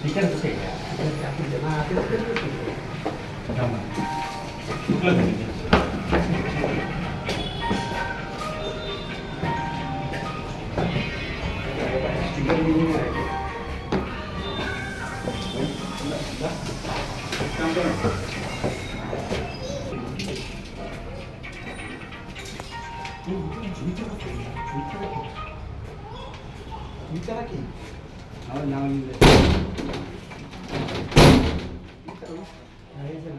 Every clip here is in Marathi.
तिकडचं ते का? तिकडचं आपण जमा आपल्याला करतच नाही. थांबा. चुकलं का तिथे? स्टिकर बिकर मारायचे. काम करा. विचारा की नाव नाव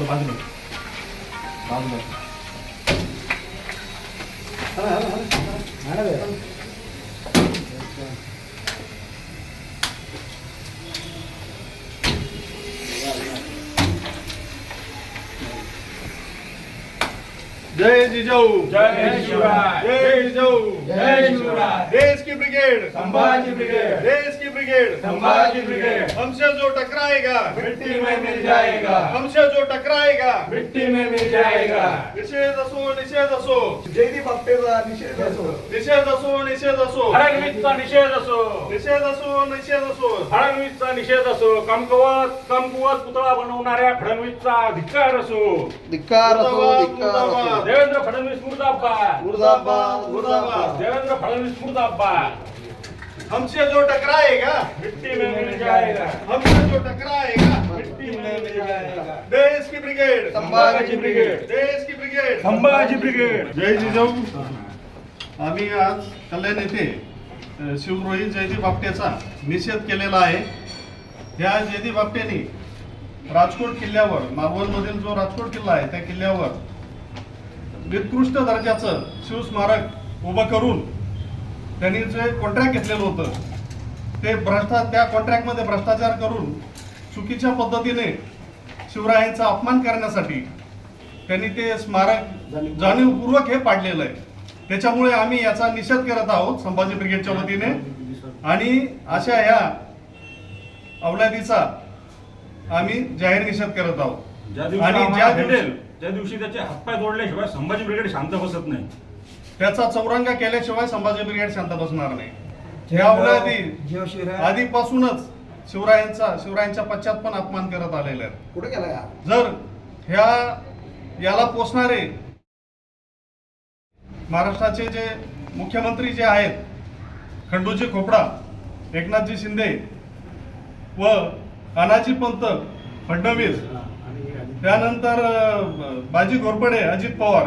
이거 마지막. 마지막. 하나, 하나, 하나. 하나, 하나. जय जिजाऊ. जय शिवराय. जय जिजाऊ. जय शिवराय. देश की ब्रिगेड. संभाजी ब्रिगेड. देश की ब्रिगेड. संभाजी ब्रिगेड. हमसे जो टकराएगा मिट्टी में मिल जाएगा. हमसे जो टकराएगा मिट्टी में मिल जाएगा. निषेध असो निषेध असो. जयदीप आपटेचा निषेध असो. निषेध असो निषेध असो. फडणवीसचा निषेध असो. निषेध असो निषेध असो. फडणवीसचा निषेध असो. कमकुवत कमकुवत पुतळा बनवणाऱ्या फडणवीसचा धिक्कार असो धिक्कार असो. धिक्कार. देवेंद्र फडणवीस मुर्दाबाद. मुर्दाबाद मुर्दाबाद. देवेंद्र फडणवीस मुर्दाबाद. हमसे जो टकराएगा मिट्टी में मिल जाएगा. हमसे जो टकराएगा मिट्टी में मिल जाएगा. देश की ब्रिगेड संभाजी ब्रिगेड. देश की ब्रिगेड. संभाजी ब्रिगेड. जय जिजाऊ आम्ही आज कल्याण येथे अ, शिवद्रोही जयदीप आपटेचा निषेध केलेला आहे. या जयदीप आपटेने राजकोट किल्ल्यावर मालवणमधील जो राजकोट किल्ला आहे त्या किल्ल्यावर निकृष्ट दर्जाचं शिवस्मारक उभं करून त्यांनी जे कॉन्ट्रॅक्ट घेतलेलं होतं ते भ्रष्टा त्या कॉन्ट्रॅक्टमध्ये भ्रष्टाचार करून चुकीच्या पद्धतीने शिवरायांचा अपमान करण्यासाठी त्यांनी ते स्मारक जाणीवपूर्वक हे पाडलेलं आहे. त्याच्यामुळे आम्ही याचा निषेध करत आहोत संभाजी ब्रिगेडच्या वतीने. आणि अशा ह्या अवलादीचा आम्ही जाहीर निषेध करत आहोत. ज्या आणि आम्हाला ज्या दिवशी त्या दिवशी त्याचे हातपाय तोडल्याशिवाय संभाजी ब्रिगेड शांत बसत नाही. त्याचा चौरंगा केल्याशिवाय संभाजी ब्रिगेड शांत बसणार नाही. जय शिवराय. आधीपासूनच शिवरायांचा शिवरायांच्या पश्चात पण अपमान करत आलेले आहेत. कुठे गेला या? जर ह्या याला पोचणारे महाराष्ट्राचे जे मुख्यमंत्री जे आहेत खंडूजी खोपडा एकनाथजी शिंदे व अनाजी पंत फडणवीस त्यानंतर बाजी घोरपडे अजित पवार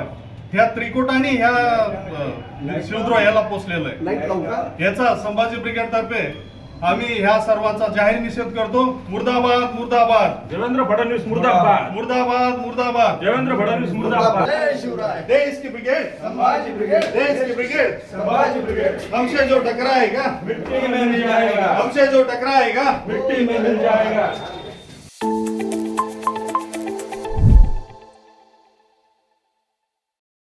ह्या त्रिकोटाने ह्या शिवद्रोह याला पोचलेलं आहे. याचा संभाजी ब्रिगेड तर्फे आम्ही ह्या सर्वांचा जाहीर निषेध करतो. मुर्दाबाद मुर्दाबाद. देवेंद्र फडणवीस मुर्दाबाद. मुर्दाबाद मुर्दाबाद. देवेंद्र फडणवीस मुर्दाबाद. जय शिवराय. देश की ब्रिगेड संभाजी ब्रिगेड देश की ब्रिगेड संभाजी ब्रिगेड हमसे जो टकराएगा मिट्टी में मिल जाएगा. हमसे जो टकराएगा मिट्टी में मिल जाएगा.